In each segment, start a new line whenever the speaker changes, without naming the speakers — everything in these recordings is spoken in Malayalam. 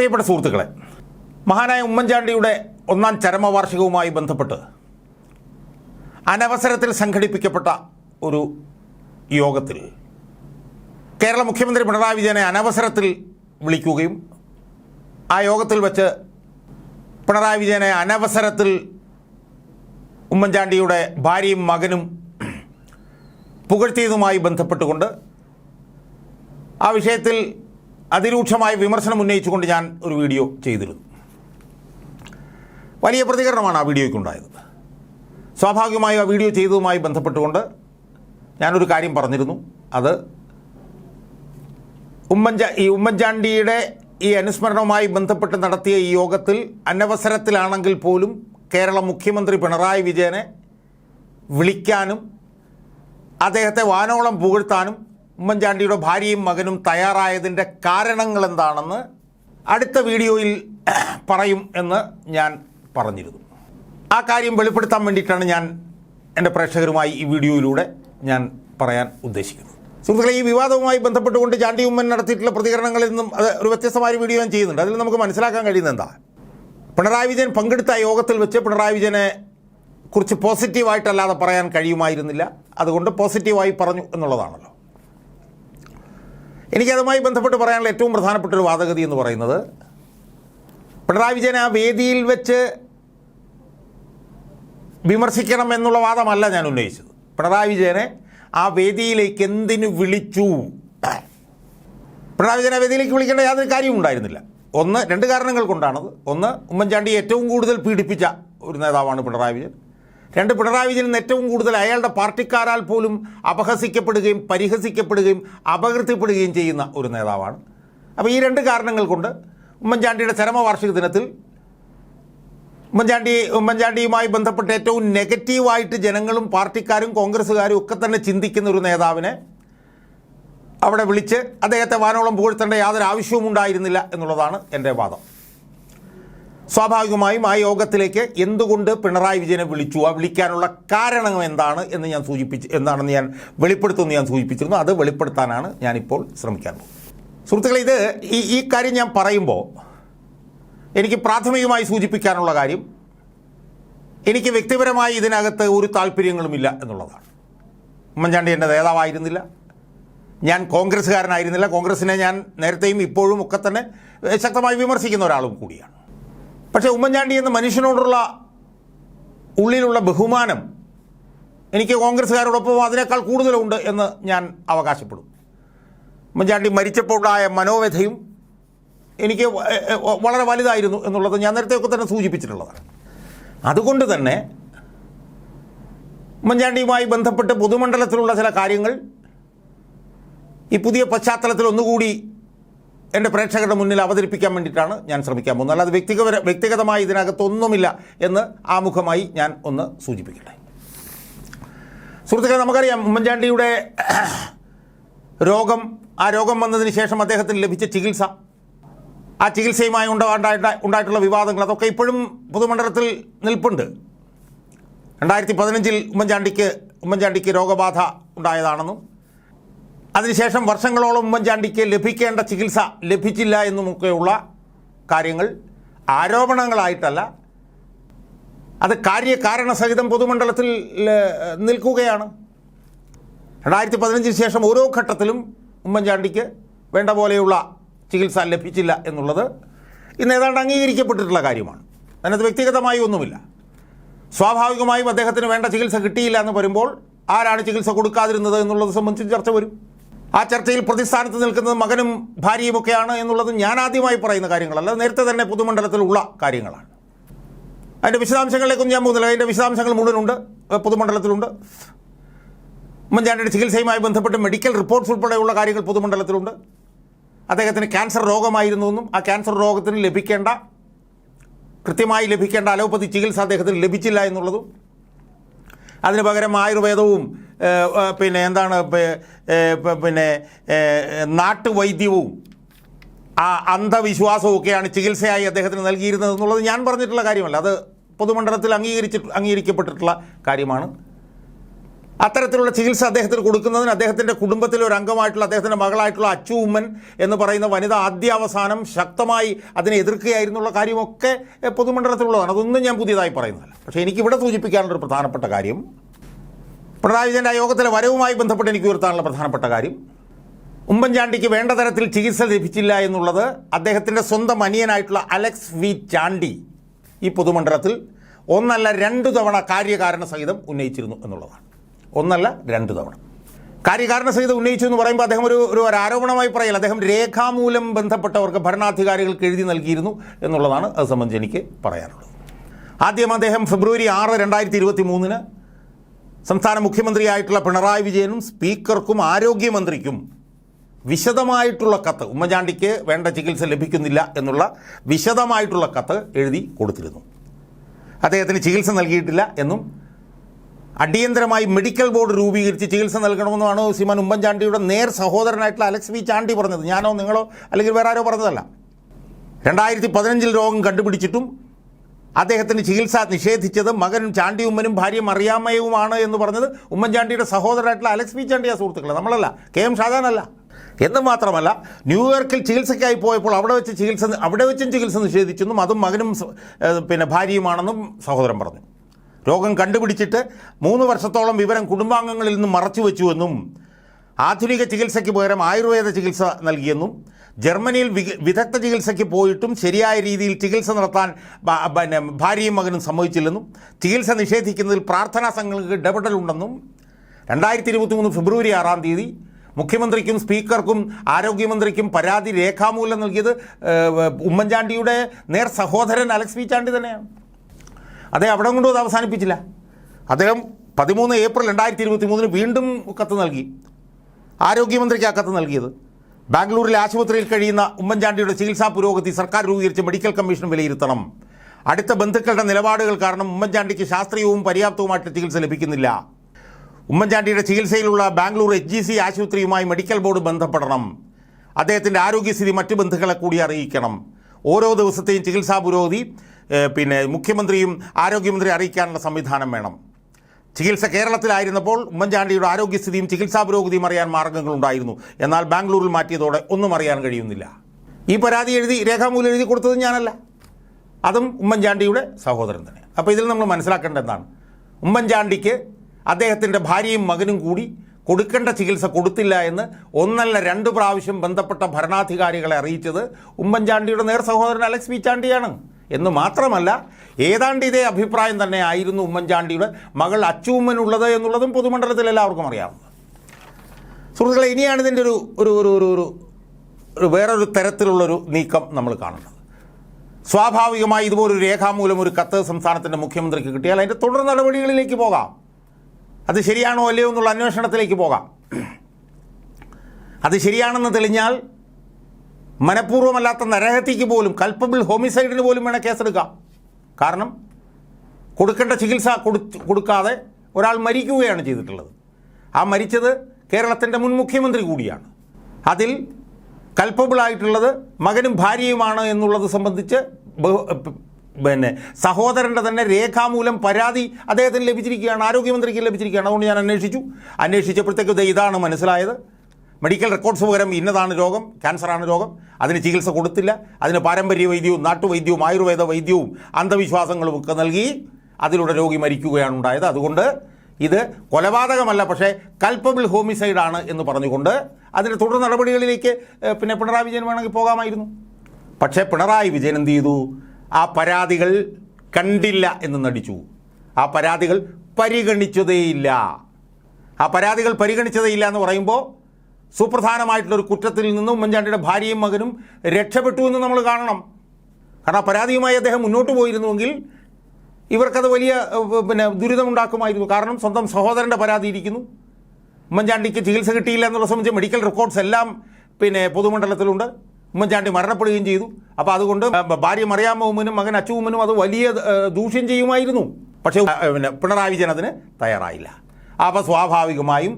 പ്രിയപ്പെട്ട സുഹൃത്തുക്കളെ മഹാനായ ഉമ്മൻചാണ്ടിയുടെ ഒന്നാം ചരമവാർഷികവുമായി ബന്ധപ്പെട്ട് അനവസരത്തിൽ സംഘടിപ്പിക്കപ്പെട്ട ഒരു യോഗത്തിൽ കേരള മുഖ്യമന്ത്രി പിണറായി വിജയനെ അനവസരത്തിൽ വിളിക്കുകയും ആ യോഗത്തിൽ വച്ച് പിണറായി വിജയനെ അനവസരത്തിൽ ഉമ്മൻചാണ്ടിയുടെ ഭാര്യയും മകനും പുകഴ്ത്തിയതുമായി ബന്ധപ്പെട്ടുകൊണ്ട് ആ വിഷയത്തിൽ അതിരൂക്ഷമായ വിമർശനം ഉന്നയിച്ചുകൊണ്ട് ഞാൻ ഒരു വീഡിയോ ചെയ്തിരുന്നു. വലിയ പ്രതികരണമാണ് ആ വീഡിയോയ്ക്ക് വീഡിയോയ്ക്കുണ്ടായത്. സ്വാഭാവികമായും ആ വീഡിയോ ചെയ്തതുമായി ബന്ധപ്പെട്ടുകൊണ്ട് ഞാനൊരു കാര്യം പറഞ്ഞിരുന്നു. അത് ഉമ്മൻചാ ഈ ഉമ്മൻചാണ്ടിയുടെ ഈ അനുസ്മരണവുമായി ബന്ധപ്പെട്ട് നടത്തിയ ഈ യോഗത്തിൽ അനവസരത്തിലാണെങ്കിൽ പോലും കേരള മുഖ്യമന്ത്രി പിണറായി വിജയനെ വിളിക്കാനും അദ്ദേഹത്തെ വാനോളം പുകഴ്ത്താനും ഉമ്മൻചാണ്ടിയുടെ ഭാര്യയും മകനും തയ്യാറായതിന്റെ കാരണങ്ങൾ എന്താണെന്ന് അടുത്ത വീഡിയോയിൽ പറയും എന്ന് ഞാൻ പറഞ്ഞിരുന്നു. ആ കാര്യം വെളിപ്പെടുത്താൻ വേണ്ടിയിട്ടാണ് ഞാൻ എന്റെ പ്രേക്ഷകരുമായി ഈ വീഡിയോയിലൂടെ ഞാൻ പറയാൻ ഉദ്ദേശിക്കുന്നത്. സുഹൃത്തുക്കളെ ഈ വിവാദവുമായി ബന്ധപ്പെട്ടുകൊണ്ട് ചാണ്ടി ഉമ്മൻ നടത്തിയിട്ടുള്ള പ്രതികരണങ്ങളിൽ നിന്നും അത് ഒരു വ്യത്യസ്തമായ വീഡിയോ ഞാൻ ചെയ്യുന്നുണ്ട്. അതിൽ നമുക്ക് മനസ്സിലാക്കാൻ കഴിയുന്നത് എന്താ? പിണറായി വിജയൻ പങ്കെടുത്ത യോഗത്തിൽ വെച്ച് പിണറായി വിജയനെ കുറിച്ച് പോസിറ്റീവായിട്ടല്ലാതെ പറയാൻ കഴിയുമായിരുന്നില്ല. അതുകൊണ്ട് പോസിറ്റീവായി പറഞ്ഞു എന്നുള്ളതാണല്ലോ. എനിക്കതുമായി ബന്ധപ്പെട്ട് പറയാനുള്ള ഏറ്റവും പ്രധാനപ്പെട്ട ഒരു വാദഗതി എന്ന് പറയുന്നത് പിണറായി വിജയൻ ആ വേദിയിൽ വെച്ച് വിമർശിക്കണം എന്നുള്ള വാദമല്ല ഞാൻ ഉന്നയിച്ചത്. പിണറായി വിജയനെ ആ വേദിയിലേക്ക് എന്തിനു വിളിച്ചു? പിണറായി വിജയനെ വേദിയിലേക്ക് വിളിക്കേണ്ട യാതൊരു കാര്യവും ഉണ്ടായിരുന്നില്ല. ഒന്ന് രണ്ട് കാരണങ്ങൾ കൊണ്ടാണത്. ഒന്ന് ഉമ്മൻചാണ്ടി ഏറ്റവും കൂടുതൽ പീഡിപ്പിച്ച ഒരു നേതാവാണ് പിണറായി വിജയൻ. രണ്ട് പിണറായി വിജയൻ ഏറ്റവും കൂടുതൽ അയാളുടെ പാർട്ടിക്കാരാൽ പോലും അപഹസിക്കപ്പെടുകയും പരിഹസിക്കപ്പെടുകയും അപകീർത്തിപ്പെടുകയും ചെയ്യുന്ന ഒരു നേതാവാണ്. അപ്പോൾ ഈ രണ്ട് കാരണങ്ങൾ കൊണ്ട് ഉമ്മൻചാണ്ടിയുടെ ചരമവാർഷിക ദിനത്തിൽ ഉമ്മൻചാണ്ടി ഉമ്മൻചാണ്ടിയുമായി ബന്ധപ്പെട്ട് ഏറ്റവും നെഗറ്റീവായിട്ട് ജനങ്ങളും പാർട്ടിക്കാരും കോൺഗ്രസ്സുകാരും ഒക്കെ തന്നെ ചിന്തിക്കുന്ന ഒരു നേതാവിനെ അവിടെ വിളിച്ച് അദ്ദേഹത്തെ വാനോളം പുകഴ്ത്തേണ്ട യാതൊരു ആവശ്യവും ഉണ്ടായിരുന്നില്ല എന്നുള്ളതാണ് എന്റെ വാദം. സ്വാഭാവികമായും ആ യോഗത്തിലേക്ക് എന്തുകൊണ്ട് പിണറായി വിജയനെ വിളിച്ചു? ആ വിളിക്കാനുള്ള കാരണം എന്താണ് എന്ന് ഞാൻ സൂചിപ്പിച്ച് എന്താണെന്ന് ഞാൻ വെളിപ്പെടുത്തുമെന്ന് ഞാൻ സൂചിപ്പിച്ചിരുന്നു. അത് വെളിപ്പെടുത്താനാണ് ഞാനിപ്പോൾ ശ്രമിക്കാൻ പോകുന്നത്. സുഹൃത്തുക്കളെ ഇത് ഈ ഈ കാര്യം ഞാൻ പറയുമ്പോൾ എനിക്ക് പ്രാഥമികമായി സൂചിപ്പിക്കാനുള്ള കാര്യം എനിക്ക് വ്യക്തിപരമായി ഇതിനകത്ത് ഒരു താല്പര്യങ്ങളുമില്ല എന്നുള്ളതാണ്. ഉമ്മൻചാണ്ടി എന്റെ നേതാവായിരുന്നില്ല. ഞാൻ കോൺഗ്രസ്സുകാരനായിരുന്നില്ല. കോൺഗ്രസിനെ ഞാൻ നേരത്തെയും ഇപ്പോഴും ഒക്കെ തന്നെ ശക്തമായി വിമർശിക്കുന്ന ഒരാളും കൂടിയാണ്. പക്ഷേ ഉമ്മൻചാണ്ടി എന്ന മനുഷ്യനോടുള്ള ഉള്ളിലുള്ള ബഹുമാനം എനിക്ക് കോൺഗ്രസ്സുകാരോടൊപ്പം അതിനേക്കാൾ കൂടുതലുണ്ട് എന്ന് ഞാൻ അവകാശപ്പെടും. ഉമ്മൻചാണ്ടി മരിച്ചപ്പോഴുണ്ടായ മനോവ്യഥയും എനിക്ക് വളരെ വലുതായിരുന്നു എന്നുള്ളത് ഞാൻ നേരത്തെയൊക്കെ തന്നെ സൂചിപ്പിച്ചിട്ടുള്ളതാണ്. അതുകൊണ്ട് തന്നെ ഉമ്മൻചാണ്ടിയുമായി ബന്ധപ്പെട്ട് പൊതുമണ്ഡലത്തിലുള്ള ചില കാര്യങ്ങൾ ഈ പുതിയ പശ്ചാത്തലത്തിൽ ഒന്നുകൂടി എന്റെ പ്രേക്ഷകരുടെ മുന്നിൽ അവതരിപ്പിക്കാൻ വേണ്ടിയിട്ടാണ് ഞാൻ ശ്രമിക്കാൻ പോകുന്നത്. അല്ലാതെ വ്യക്തിഗത വ്യക്തിഗതമായി ഇതിനകത്തൊന്നുമില്ല എന്ന് ആമുഖമായി ഞാൻ ഒന്ന് സൂചിപ്പിക്കട്ടെ. സുഹൃത്തുക്കളെ നമുക്കറിയാം ഉമ്മൻചാണ്ടിയുടെ രോഗം ആ രോഗം വന്നതിന് ശേഷം അദ്ദേഹത്തിന് ലഭിച്ച ചികിത്സ. ആ ചികിത്സയുമായി ഉണ്ടായിട്ട് ഉണ്ടായിട്ടുള്ള വിവാദങ്ങൾ അതൊക്കെ ഇപ്പോഴും പൊതുമണ്ഡലത്തിൽ നിൽപ്പുണ്ട്. രണ്ടായിരത്തി പതിനഞ്ചിൽ ഉമ്മൻചാണ്ടിക്ക് ഉമ്മൻചാണ്ടിക്ക് രോഗബാധ ഉണ്ടായതാണെന്നും അതിനുശേഷം വർഷങ്ങളോളം ഉമ്മൻചാണ്ടിക്ക് ലഭിക്കേണ്ട ചികിത്സ ലഭിച്ചില്ല എന്നുമൊക്കെയുള്ള കാര്യങ്ങൾ ആരോപണങ്ങളായിട്ടല്ല. അത് കാര്യകാരണസഹിതം പൊതുമണ്ഡലത്തിൽ നിൽക്കുകയാണ്. രണ്ടായിരത്തി പതിനഞ്ചിന് ശേഷം ഓരോ ഘട്ടത്തിലും ഉമ്മൻചാണ്ടിക്ക് വേണ്ട പോലെയുള്ള ചികിത്സ ലഭിച്ചില്ല എന്നുള്ളത് ഇന്ന് ഏതാണ്ട് അംഗീകരിക്കപ്പെട്ടിട്ടുള്ള കാര്യമാണ്. അതിനകത്ത് വ്യക്തിഗതമായി ഒന്നുമില്ല. സ്വാഭാവികമായും അദ്ദേഹത്തിന് വേണ്ട ചികിത്സ കിട്ടിയില്ല എന്ന് വരുമ്പോൾ ആരാണ് ചികിത്സ കൊടുക്കാതിരുന്നത് എന്നുള്ളത് സംബന്ധിച്ച് ചർച്ച വരും. ആ ചർച്ചയിൽ പ്രതിസ്ഥാനത്ത് നിൽക്കുന്നത് മകനും ഭാര്യയുമൊക്കെയാണ് എന്നുള്ളത് ഞാൻ ആദ്യമായി പറയുന്ന കാര്യങ്ങളല്ല. നേരത്തെ തന്നെ പൊതുമണ്ഡലത്തിലുള്ള കാര്യങ്ങളാണ്. അതിന്റെ വിശദാംശങ്ങളിലേക്കൊന്നും ഞാൻ പോകുന്നില്ല. അതിന്റെ വിശദാംശങ്ങൾ മുഴുവനുണ്ട്. പുതുമണ്ഡലത്തിലുണ്ട്. ഉമ്മൻചാണ്ടിയുടെ ചികിത്സയുമായി ബന്ധപ്പെട്ട് മെഡിക്കൽ റിപ്പോർട്ട്സ് ഉൾപ്പെടെയുള്ള കാര്യങ്ങൾ പൊതുമണ്ഡലത്തിലുണ്ട്. അദ്ദേഹത്തിന് ക്യാൻസർ രോഗമായിരുന്നു എന്നും ആ ക്യാൻസർ രോഗത്തിന് ലഭിക്കേണ്ട കൃത്യമായി ലഭിക്കേണ്ട അലോപ്പതി ചികിത്സ അദ്ദേഹത്തിന് ലഭിച്ചില്ല എന്നുള്ളതും അതിന് പകരം ആയുർവേദവും പിന്നെ എന്താണ് പിന്നെ നാട്ടുവൈദ്യവും ആ അന്ധവിശ്വാസവും ഒക്കെയാണ് ചികിത്സയായി അദ്ദേഹത്തിന് നൽകിയിരുന്നത് എന്നുള്ളത് ഞാൻ പറഞ്ഞിട്ടുള്ള കാര്യമല്ല. അത് പൊതുമണ്ഡലത്തിൽ അംഗീകരിച്ച് അംഗീകരിക്കപ്പെട്ടിട്ടുള്ള കാര്യമാണ്. അത്തരത്തിലുള്ള ചികിത്സ അദ്ദേഹത്തിന് കൊടുക്കുന്നതിന് അദ്ദേഹത്തിന്റെ കുടുംബത്തിലെ ഒരു അംഗമായിട്ടുള്ള അദ്ദേഹത്തിന്റെ മകളായിട്ടുള്ള അച്ചു ഉമ്മൻ എന്ന് പറയുന്ന വനിത ആദ്യാവസാനം ശക്തമായി അതിനെ എതിർക്കുകയായിരുന്നുള്ള കാര്യമൊക്കെ പൊതുമണ്ഡലത്തിലുള്ളതാണ്. അതൊന്നും ഞാൻ പുതിയതായി പറയുന്നതല്ല. പക്ഷേ എനിക്കിവിടെ സൂചിപ്പിക്കാനുള്ളൊരു പ്രധാനപ്പെട്ട കാര്യം പിണറായി വിജയന്റെ യോഗത്തിലെ വരവുമായി ബന്ധപ്പെട്ട് എനിക്ക് ഉയർത്താനുള്ള പ്രധാനപ്പെട്ട കാര്യം ഉമ്മൻചാണ്ടിക്ക് വേണ്ട തരത്തിൽ ചികിത്സ ലഭിച്ചില്ല എന്നുള്ളത് അദ്ദേഹത്തിന്റെ സ്വന്തം അനിയനായിട്ടുള്ള അലക്സ് വി ചാണ്ടി ഈ പൊതുമണ്ഡലത്തിൽ ഒന്നല്ല രണ്ടു തവണ കാര്യകാരണ സഹിതം ഉന്നയിച്ചിരുന്നു എന്നുള്ളതാണ്. ഒന്നല്ല രണ്ടു തവണ. കാര്യകാരണ സഹിതം ഉന്നയിച്ചു എന്ന് പറയുമ്പോൾ അദ്ദേഹം ഒരു ഒരു ആരോപണമായി പറയില്ല അദ്ദേഹം രേഖാമൂലം ബന്ധപ്പെട്ടവർക്ക് ഭരണാധികാരികൾക്ക് എഴുതി നൽകിയിരുന്നു എന്നുള്ളതാണ് അത് സംബന്ധിച്ച് എനിക്ക് പറയാനുള്ളത്. ആദ്യം അദ്ദേഹം ഫെബ്രുവരി ആറ് രണ്ടായിരത്തി ഇരുപത്തി മൂന്നിന് സംസ്ഥാന മുഖ്യമന്ത്രിയായിട്ടുള്ള പിണറായി വിജയനും സ്പീക്കർക്കും ആരോഗ്യമന്ത്രിക്കും വിശദമായിട്ടുള്ള കത്ത് ഉമ്മൻചാണ്ടിക്ക് വേണ്ട ചികിത്സ ലഭിക്കുന്നില്ല എന്നുള്ള വിശദമായിട്ടുള്ള കത്ത് എഴുതി കൊടുത്തിരുന്നു. അദ്ദേഹത്തിന് ചികിത്സ നൽകിയിട്ടില്ല എന്നും അടിയന്തരമായി മെഡിക്കൽ ബോർഡ് രൂപീകരിച്ച് ചികിത്സ നൽകണമെന്നുമാണ് ശ്രീമാൻ ഉമ്മൻചാണ്ടിയുടെ നേർ സഹോദരനായിട്ടുള്ള അലക്സ് വി ചാണ്ടി പറഞ്ഞത്. ഞാനോ നിങ്ങളോ അല്ലെങ്കിൽ വേറെ ആരോ പറഞ്ഞതല്ല. രണ്ടായിരത്തി പതിനഞ്ചിൽ രോഗം കണ്ടുപിടിച്ചിട്ടും അദ്ദേഹത്തിന് ചികിത്സ നിഷേധിച്ചത് മകനും ചാണ്ടി ഉമ്മനും ഭാര്യ മറിയാമ്മയുമാണ് എന്ന് പറഞ്ഞത് ഉമ്മൻചാണ്ടിയുടെ സഹോദരനായിട്ടുള്ള അലക്സ് ബി ചാണ്ടിയ സുഹൃത്തുക്കളെ. നമ്മളല്ല കെ എം ഷാജാനല്ല. എന്ന് മാത്രമല്ല ന്യൂയോർക്കിൽ ചികിത്സയ്ക്കായി പോയപ്പോൾ അവിടെ വെച്ച് ചികിത്സ അവിടെ വെച്ചും ചികിത്സ നിഷേധിച്ചെന്നും അതും മകനും പിന്നെ ഭാര്യയുമാണെന്നും സഹോദരൻ പറഞ്ഞു. രോഗം കണ്ടുപിടിച്ചിട്ട് മൂന്ന് വർഷത്തോളം വിവരം കുടുംബാംഗങ്ങളിൽ നിന്ന് മറച്ചു വെച്ചുവെന്നും ആധുനിക ചികിത്സയ്ക്ക് പകരം ആയുർവേദ ചികിത്സ നൽകിയെന്നും ജർമ്മനിയിൽ വിദഗ്ധ ചികിത്സയ്ക്ക് പോയിട്ടും ശരിയായ രീതിയിൽ ചികിത്സ നടത്താൻ പിന്നെ ഭാര്യയും മകനും സമ്മതിച്ചില്ലെന്നും ചികിത്സ നിഷേധിക്കുന്നതിൽ പ്രാർത്ഥനാ സംഘങ്ങൾക്ക് ഇടപെടലുണ്ടെന്നും രണ്ടായിരത്തി ഇരുപത്തി മൂന്ന് ഫെബ്രുവരി ആറാം തീയതി മുഖ്യമന്ത്രിക്കും സ്പീക്കർക്കും ആരോഗ്യമന്ത്രിക്കും പരാതി രേഖാമൂലം നൽകിയത് ഉമ്മൻചാണ്ടിയുടെ നേർ സഹോദരൻ അലക്സ് പി ചാണ്ടി തന്നെയാണ്. അദ്ദേഹം അവിടെ കൊണ്ടും അത് അവസാനിപ്പിച്ചില്ല. അദ്ദേഹം പതിമൂന്ന് ഏപ്രിൽ രണ്ടായിരത്തി ഇരുപത്തി മൂന്നിന് വീണ്ടും കത്ത് നൽകി. ആരോഗ്യമന്ത്രിക്ക് അക്കത്ത് കത്ത് നൽകിയത്. ബാംഗ്ലൂരിലെ ആശുപത്രിയിൽ കഴിയുന്ന ഉമ്മൻചാണ്ടിയുടെ ചികിത്സാ പുരോഗതി സർക്കാർ രൂപീകരിച്ച മെഡിക്കൽ കമ്മീഷൻ വിലയിരുത്തണം. അടുത്ത ബന്ധുക്കളുടെ നിലപാടുകൾ കാരണം ഉമ്മൻചാണ്ടിക്ക് ശാസ്ത്രീയവും പര്യാപ്തവുമായിട്ട് ചികിത്സ ലഭിക്കുന്നില്ല. ഉമ്മൻചാണ്ടിയുടെ ചികിത്സയിലുള്ള ബാംഗ്ലൂർ എച്ച് ജി സി ആശുപത്രിയുമായി മെഡിക്കൽ ബോർഡ് ബന്ധപ്പെടണം. അദ്ദേഹത്തിന്റെ ആരോഗ്യസ്ഥിതി മറ്റു ബന്ധുക്കളെ കൂടി അറിയിക്കണം. ഓരോ ദിവസത്തെയും ചികിത്സാ പുരോഗതി പിന്നെ മുഖ്യമന്ത്രിയും ആരോഗ്യമന്ത്രി അറിയിക്കാനുള്ള സംവിധാനം വേണം. ചികിത്സ കേരളത്തിലായിരുന്നപ്പോൾ ഉമ്മൻചാണ്ടിയുടെ ആരോഗ്യസ്ഥിതിയും ചികിത്സാ പുരോഗതിയും അറിയാൻ മാർഗങ്ങളുണ്ടായിരുന്നു എന്നാൽ ബാംഗ്ലൂരിൽ മാറ്റിയതോടെ ഒന്നും അറിയാൻ കഴിയുന്നില്ല. ഈ പരാതി എഴുതി രേഖാമൂലം എഴുതി കൊടുത്തത് ഞാനല്ല. അതും ഉമ്മൻചാണ്ടിയുടെ സഹോദരൻ തന്നെ. അപ്പോൾ ഇതിൽ നമ്മൾ മനസ്സിലാക്കേണ്ട എന്താണ്? ഉമ്മൻചാണ്ടിക്ക് അദ്ദേഹത്തിന്റെ ഭാര്യയും മകനും കൂടി കൊടുക്കേണ്ട ചികിത്സ കൊടുത്തില്ല എന്ന് ഒന്നല്ല രണ്ട് പ്രാവശ്യം ബന്ധപ്പെട്ട ഭരണാധികാരികളെ അറിയിച്ചത് ഉമ്മൻചാണ്ടിയുടെ നേർ സഹോദരൻ അലക്സ് വി ചാണ്ടിയാണ്. എന്ന് മാത്രമല്ല ഏതാണ്ട് ഇതേ അഭിപ്രായം തന്നെ ആയിരുന്നു ഉമ്മൻചാണ്ടിയുടെ മകൾ അച്ചൂമ്മനുള്ളത് എന്നുള്ളതും പൊതുമണ്ഡലത്തിൽ എല്ലാവർക്കും അറിയാവുന്നത് സുഹൃത്തുക്കളെ ഇനിയാണ് ഇതിന്റെ ഒരു ഒരു ഒരു ഒരു ഒരു ഒരു വേറൊരു തരത്തിലുള്ളൊരു നീക്കം നമ്മൾ കാണുന്നത്. സ്വാഭാവികമായി ഇതുപോലൊരു രേഖാമൂലം ഒരു കത്ത് സംസ്ഥാനത്തിന്റെ മുഖ്യമന്ത്രിക്ക് കിട്ടിയാൽ അതിന്റെ തുടർ നടപടികളിലേക്ക് പോകാം. അത് ശരിയാണോ അല്ലയോ എന്നുള്ള അന്വേഷണത്തിലേക്ക് പോകാം. അത് ശരിയാണെന്ന് തെളിഞ്ഞാൽ മനഃപൂർവമല്ലാത്ത നരഹത്യക്ക് പോലും കൽപ്പബിൾ ഹോമിസൈഡിന് പോലും വേണം കേസെടുക്കാം. കാരണം കൊടുക്കേണ്ട ചികിത്സ കൊടുക്കാതെ ഒരാൾ മരിക്കുകയാണ് ചെയ്തിട്ടുള്ളത്. ആ മരിച്ചത് കേരളത്തിന്റെ മുൻ മുഖ്യമന്ത്രി കൂടിയാണ്. അതിൽ കൽപ്പബിളായിട്ടുള്ളത് മകനും ഭാര്യയുമാണ് എന്നുള്ളത് സംബന്ധിച്ച് പിന്നെ സഹോദരന്റെ തന്നെ രേഖാമൂലം പരാതി അദ്ദേഹത്തിന് ലഭിച്ചിരിക്കുകയാണ് ആരോഗ്യമന്ത്രിക്ക് ലഭിച്ചിരിക്കുകയാണ്. അതുകൊണ്ട് ഞാൻ അന്വേഷിച്ചു. അന്വേഷിച്ചപ്പോഴത്തേക്ക് ഇതാണ് മനസ്സിലായത്. മെഡിക്കൽ റെക്കോർഡ്സ് പകരം ഇന്നതാണ് രോഗം ക്യാൻസറാണ് രോഗം. അതിന് ചികിത്സ കൊടുത്തില്ല. അതിന് പാരമ്പര്യ വൈദ്യവും നാട്ടുവൈദ്യവും ആയുർവേദ വൈദ്യവും അന്ധവിശ്വാസങ്ങളും ഒക്കെ നൽകി അതിലൂടെ രോഗി മരിക്കുകയാണ് ഉണ്ടായത്. അതുകൊണ്ട് ഇത് കൊലപാതകമല്ല പക്ഷേ കൽപ്പബിൾ ഹോമിസൈഡാണ് എന്ന് പറഞ്ഞുകൊണ്ട് അതിന്റെ തുടർ നടപടികളിലേക്ക് പിന്നെ പിണറായി വിജയൻ വേണമെങ്കിൽ പോകാമായിരുന്നു. പക്ഷേ പിണറായി വിജയൻ എന്ത് ചെയ്തു? ആ പരാതികൾ കണ്ടില്ല എന്ന് നടിച്ചു. ആ പരാതികൾ പരിഗണിച്ചതേയില്ല. ആ പരാതികൾ പരിഗണിച്ചതേയില്ല എന്ന് പറയുമ്പോൾ സുപ്രധാനമായിട്ടുള്ളൊരു കുറ്റത്തിൽ നിന്നും ഉമ്മൻചാണ്ടിയുടെ ഭാര്യയും മകനും രക്ഷപ്പെട്ടു എന്ന് നമ്മൾ കാണണം. കാരണം പരാതിയുമായി അദ്ദേഹം മുന്നോട്ട് പോയിരുന്നുവെങ്കിൽ ഇവർക്കത് വലിയ പിന്നെ ദുരിതമുണ്ടാക്കുമായിരുന്നു. കാരണം സ്വന്തം സഹോദരന്റെ പരാതി ഇരിക്കുന്നു. ഉമ്മൻചാണ്ടിക്ക് ചികിത്സ കിട്ടിയില്ല എന്നുള്ള സംബന്ധിച്ച് മെഡിക്കൽ റെക്കോർഡ്സ് എല്ലാം പിന്നെ പൊതുമണ്ഡലത്തിലുണ്ട്. ഉമ്മൻചാണ്ടി മരണപ്പെടുകയും ചെയ്തു. അപ്പോൾ അതുകൊണ്ട് ഭാര്യ മറിയാമ്മ മകൻ അച്ചുമ്മനും അത് വലിയ ദൂഷ്യം ചെയ്യുമായിരുന്നു. പക്ഷേ പിന്നെ പിണറായി വിജയൻ അതിന് തയ്യാറായില്ല. അപ്പോൾ സ്വാഭാവികമായും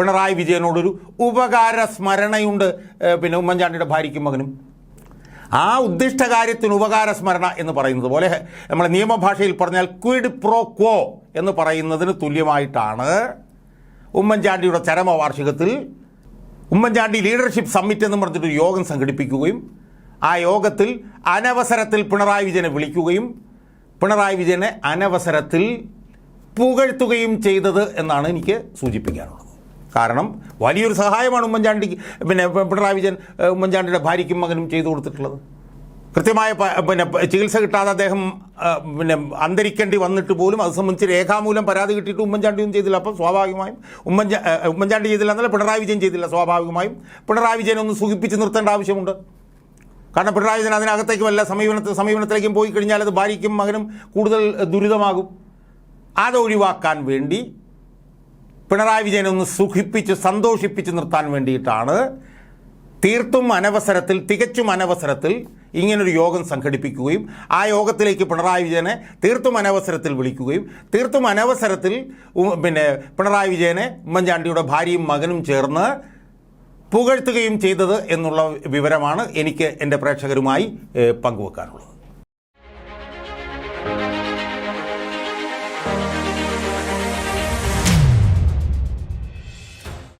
പിണറായി വിജയനോടൊരു ഉപകാര സ്മരണയുണ്ട്. പിന്നെ ഉമ്മൻചാണ്ടിയുടെ ഭാര്യയ്ക്കും മകനും. ആ ഉദ്ദിഷ്ട കാര്യത്തിന് ഉപകാര സ്മരണ എന്ന് പറയുന്നത് പോലെ നമ്മുടെ നിയമഭാഷയിൽ പറഞ്ഞാൽ ക്വിഡ് പ്രോ ക്വോ എന്ന് പറയുന്നതിന് തുല്യമായിട്ടാണ് ഉമ്മൻചാണ്ടിയുടെ ചരമവാർഷികത്തിൽ ഉമ്മൻചാണ്ടി ലീഡർഷിപ്പ് സമ്മിറ്റ് എന്ന് പറഞ്ഞിട്ടൊരു യോഗം സംഘടിപ്പിക്കുകയും ആ യോഗത്തിൽ അനവസരത്തിൽ പിണറായി വിജയനെ വിളിക്കുകയും പിണറായി വിജയനെ അനവസരത്തിൽ പുകഴ്ത്തുകയും ചെയ്തത് എന്നാണ് എനിക്ക് സൂചിപ്പിക്കാനുള്ളത്. കാരണം വലിയൊരു സഹായമാണ് ഉമ്മൻചാണ്ടി പിന്നെ പിണറായി വിജയൻ ഉമ്മൻചാണ്ടിയുടെ ഭാര്യയ്ക്കും മകനും ചെയ്തു കൊടുത്തിട്ടുള്ളത്. കൃത്യമായ പിന്നെ ചികിത്സ കിട്ടാതെ അദ്ദേഹം പിന്നെ അന്തരിക്കേണ്ടി വന്നിട്ട് പോലും അത് സംബന്ധിച്ച് രേഖാമൂലം പരാതി കിട്ടിയിട്ട് ഉമ്മൻചാണ്ടിയും ചെയ്തില്ല. അപ്പം സ്വാഭാവികമായും ഉമ്മൻചാ ഉമ്മൻചാണ്ടി ചെയ്തില്ല എന്നല്ല പിണറായി വിജയൻ ചെയ്തില്ല. സ്വാഭാവികമായും പിണറായി വിജയൻ ഒന്ന് സുഖിപ്പിച്ച് നിർത്തേണ്ട ആവശ്യമുണ്ട്. കാരണം പിണറായി വിജയൻ അതിനകത്തേക്കും അല്ല സമീപനത്തിൽ സമീപനത്തിലേക്കും പോയി കഴിഞ്ഞാൽ അത് ഭാര്യയ്ക്കും മകനും കൂടുതൽ ദുരിതമാകും. അതൊഴിവാക്കാൻ വേണ്ടി പിണറായി വിജയനെ ഒന്ന് സുഖിപ്പിച്ച് സന്തോഷിപ്പിച്ച് നിർത്താൻ വേണ്ടിയിട്ടാണ് തീർത്തും അനവസരത്തിൽ തികച്ചും അനവസരത്തിൽ ഇങ്ങനൊരു യോഗം സംഘടിപ്പിക്കുകയും ആ യോഗത്തിലേക്ക് പിണറായി വിജയനെ തീർത്തും അനവസരത്തിൽ വിളിക്കുകയും തീർത്തും അനവസരത്തിൽ പിന്നെ പിണറായി വിജയനെ ഉമ്മൻചാണ്ടിയുടെ ഭാര്യയും മകനും ചേർന്ന് പുകഴ്ത്തുകയും ചെയ്തത് എന്നുള്ള വിവരമാണ് എനിക്ക് എന്റെ പ്രേക്ഷകരുമായി പങ്കുവെക്കാനുള്ളത്.